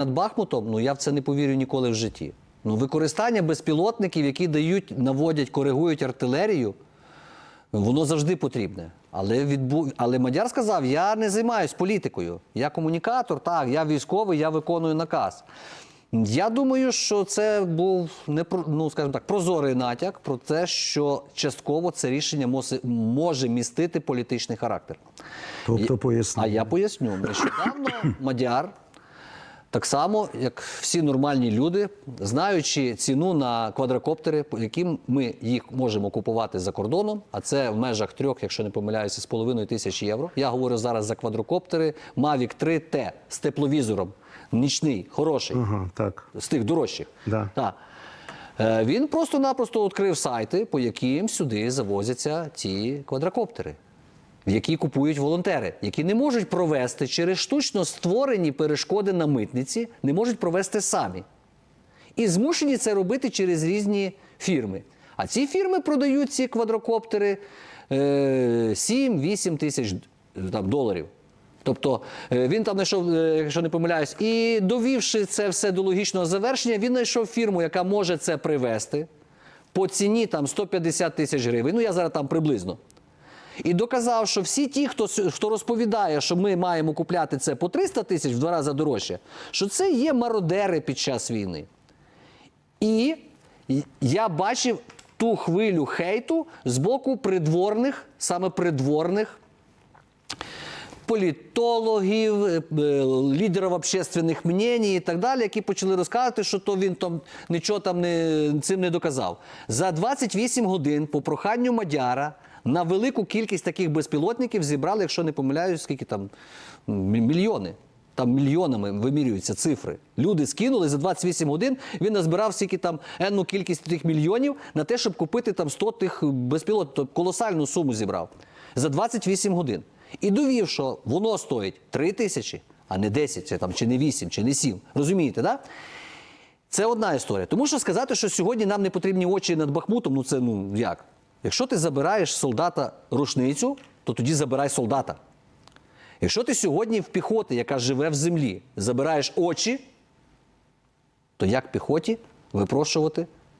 над Бахмутом, ну я в це не повірю ніколи в житті. Ну, використання безпілотників, які дають, наводять, коригують артилерію, воно завжди потрібне. Але, відбу... Але Мадяр сказав: я не займаюся політикою. Я комунікатор, так, я військовий, я виконую наказ. Я думаю, що це був не про- ну, скажімо так, прозорий натяк про те, що частково це рішення може містити політичний характер. Тобто А я поясню. Нещодавно Мадяр, так само, як всі нормальні люди, знаючи ціну на квадрокоптери, по яким ми їх можемо купувати за кордоном, а це в межах трьох, якщо не помиляюся, з половиною тисяч євро. Я говорю зараз за квадрокоптери Mavic 3T з тепловізором. Нічний, хороший, Ага, так. з тих дорожчих. Да. Так. Е, Він просто-напросто відкрив сайти, по яким сюди завозяться ці квадрокоптери, які купують волонтери, які не можуть провести через штучно створені перешкоди на митниці, не можуть провести самі. І змушені це робити через різні фірми. А ці фірми продають ці квадрокоптери е, 7-8 тисяч е, там, доларів. Тобто е, він там знайшов, е, якщо не помиляюсь, і довівши це все до логічного завершення, він знайшов фірму, яка може це привезти по ціні там 150 тисяч гривень. Ну я зараз там приблизно. І доказав, що всі ті, хто, хто розповідає, що ми маємо купляти це по 300 тисяч в два рази дорожче, що це є мародери під час війни. І я бачив ту хвилю хейту з боку придворних, саме придворних політологів, е, е, лідерів общественних мнень і так далі, які почали розказувати, що то він там нічого там не, цим не доказав. За 28 годин по проханню Мадяра на велику кількість таких безпілотників зібрали, якщо не помиляюсь, скільки там мільйони. Там мільйонами вимірюються цифри. Люди скинули за 28 годин. Він назбирав стільки там енну кількість тих мільйонів на те, щоб купити там 100 тих безпілотників. Тобто колосальну суму зібрав за 28 годин. І довів, що воно стоїть 3 тисячі, а не 10, це там, чи не 8, чи не 7. Розумієте. Да? Це одна історія. Тому що сказати, що сьогодні нам не потрібні очі над Бахмутом, ну це ну як? Якщо ти забираєш солдата рушницю, то тоді забирай солдата. Якщо ти сьогодні в піхоти, яка живе в землі, забираєш очі, то як піхоті випрошувати